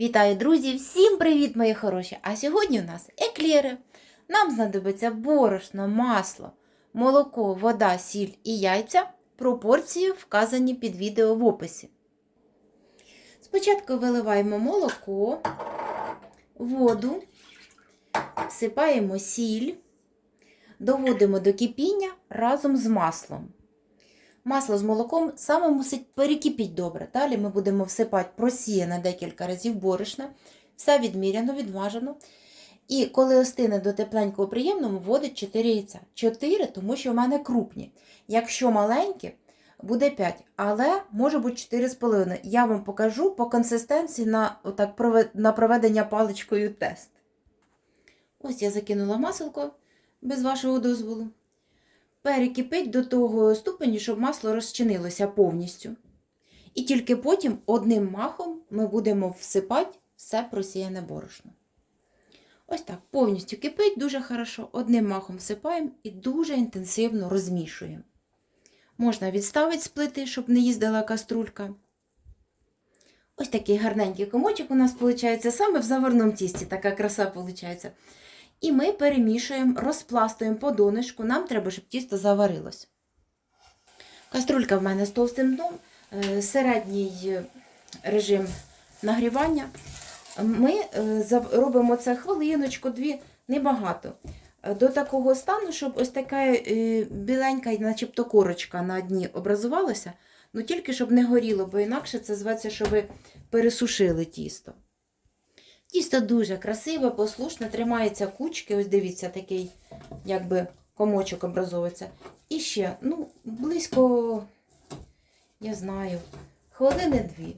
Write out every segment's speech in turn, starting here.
Вітаю, друзі! Всім привіт, мої хороші! А сьогодні у нас еклери. Нам знадобиться борошно, масло, молоко, вода, сіль і яйця. Пропорції вказані під відео в описі. Спочатку виливаємо молоко, воду, всипаємо сіль, доводимо до кипіння разом з маслом. Масло з молоком саме мусить перекипіти добре. Далі ми будемо всипати просіяне декілька разів борошна, все відміряно, відмажено. І коли остине до тепленького приємного, вводить 4 яйця. 4, тому що в мене крупні. Якщо маленькі, буде 5, але може бути 4,5. Я вам покажу по консистенції на, отак, на проведення паличкою тест. Ось я закинула маселко без вашого дозволу перекипить до того ступені, щоб масло розчинилося повністю. І тільки потім одним махом ми будемо всипати все просіяне борошно. Ось так, повністю кипить дуже хорошо. Одним махом всипаємо і дуже інтенсивно розмішуємо. Можна відставити з плити, щоб не їздила каструлька. Ось такий гарненький комочок у нас виходить, саме в заварному тісті така краса виходить. І ми перемішуємо, розпластуємо по донышку. Нам треба, щоб тісто заварилось. Каструлька в мене з товстим дном, е, середній режим нагрівання. Ми е, робимо це хвилиночку, дві, небагато. Е, до такого стану, щоб ось така біленька, начебто корочка на дні образувалася, ну тільки щоб не горіло, бо інакше це зветься, що ви пересушили тісто. Тісто дуже красиве, послушне, тримається кучки. Ось дивіться, такий, якби комочок образовується. І ще, ну, близько, я знаю, хвилини дві.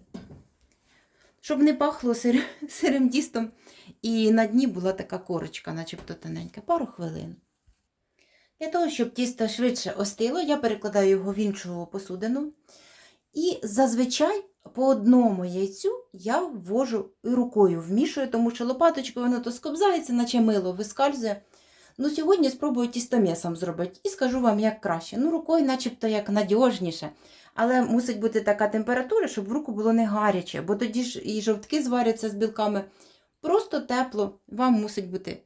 Щоб не пахло сир, сирим тістом. І на дні була така корочка, начебто тоненька, пару хвилин. Для того, щоб тісто швидше остило, я перекладаю його в іншу посудину. І зазвичай по одному яйцю я ввожу і рукою вмішую, тому що лопаточкою воно то скобзається, наче мило вискальзує. Ну, Сьогодні спробую тістомісом зробити і скажу вам, як краще. Ну, рукою, начебто, як надіжніше. Але мусить бути така температура, щоб в руку було не гаряче, бо тоді ж і жовтки зваряться з білками. Просто тепло, вам мусить бути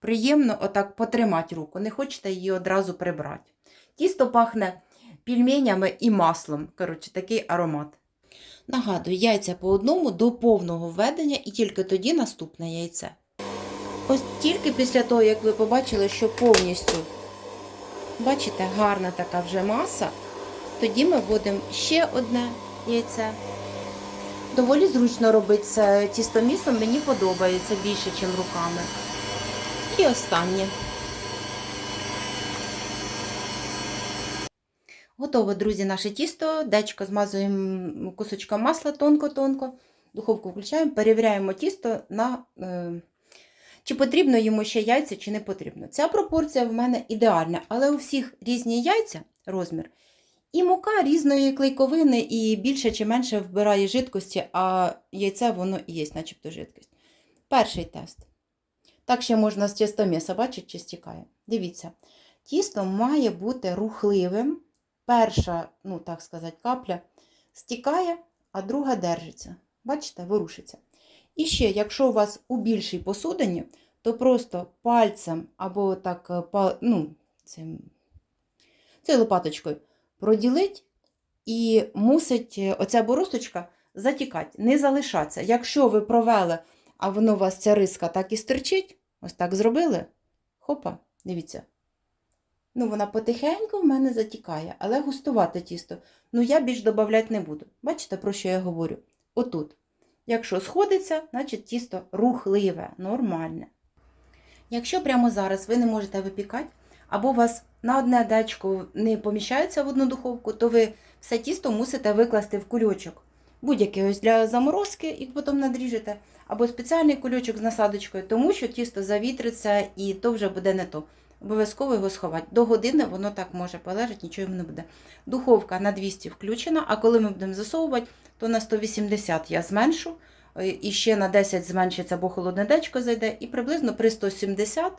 приємно отак потримати руку. Не хочете її одразу прибрати. Тісто пахне пельменями і маслом. Коротше, такий аромат. Нагадую, яйця по одному до повного введення і тільки тоді наступне яйце. Ось тільки після того, як ви побачили, що повністю, бачите, гарна така вже маса, тоді ми вводимо ще одне яйце. Доволі зручно робити це тістомісом, мені подобається більше, ніж руками. І останнє. Готово, друзі, наше тісто. Дечко змазуємо кусочком масла тонко-тонко. Духовку включаємо, перевіряємо тісто на е, чи потрібно йому ще яйця, чи не потрібно. Ця пропорція в мене ідеальна, але у всіх різні яйця розмір. І мука різної клейковини і більше чи менше вбирає жидкості, а яйце воно і є, начебто жидкість. Перший тест. Так ще можна з тістоміса, бачите, чи стікає. Дивіться, тісто має бути рухливим перша, ну так сказати, капля стікає, а друга держиться. Бачите, ворушиться. І ще, якщо у вас у більшій посудині, то просто пальцем або так, е, ну, цим, цією лопаточкою проділить і мусить е, оця боросточка затікати, не залишатися. Якщо ви провели, а воно у вас ця риска так і стерчить, ось так зробили, хопа, дивіться. Ну, вона потихеньку в мене затікає, але густувати тісто. Ну, я більш додавати не буду. Бачите, про що я говорю? Отут. Якщо сходиться, значить тісто рухливе, нормальне. Якщо прямо зараз ви не можете випікати, або у вас на одне дечко не поміщається в одну духовку, то ви все тісто мусите викласти в кульочок. Будь-який ось для заморозки, і потім надріжете, або спеціальний кульочок з насадочкою, тому що тісто завітриться і то вже буде не то. Обов'язково його сховати. До години воно так може полежати, нічого йому не буде. Духовка на 200 включена, а коли ми будемо засовувати, то на 180 я зменшу. І ще на 10 зменшиться, бо холодне дечко зайде. І приблизно при 170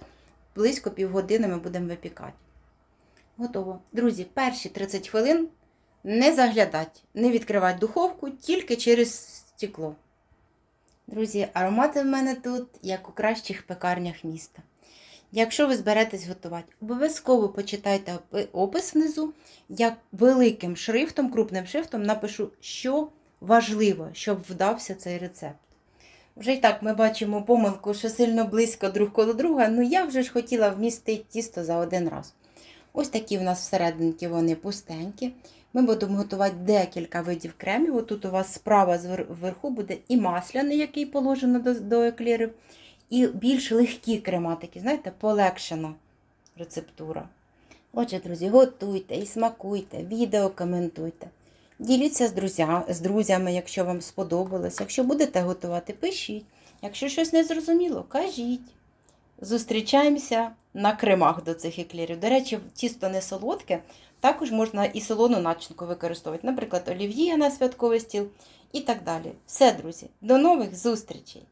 близько півгодини ми будемо випікати. Готово. Друзі, перші 30 хвилин не заглядати, не відкривати духовку, тільки через стекло. Друзі, аромати в мене тут, як у кращих пекарнях міста. Якщо ви зберетесь готувати, обов'язково почитайте опис внизу. Я великим шрифтом, крупним шрифтом напишу, що важливо, щоб вдався цей рецепт. Вже й так ми бачимо помилку, що сильно близько друг коло друга, ну я вже ж хотіла вмістити тісто за один раз. Ось такі в нас всерединки вони пустенькі. Ми будемо готувати декілька видів кремів. Отут у вас справа звер- вверху буде і масляний, який положено до, еклерів, і більш легкі крема, такі, знаєте, полегшена рецептура. Отже, друзі, готуйте і смакуйте, відео коментуйте. Діліться з, друзя, з друзями, якщо вам сподобалось. Якщо будете готувати, пишіть. Якщо щось не зрозуміло, кажіть. Зустрічаємося на кремах до цих еклерів. До речі, тісто не солодке, також можна і солону начинку використовувати, наприклад, олів'є на святковий стіл і так далі. Все, друзі, до нових зустрічей!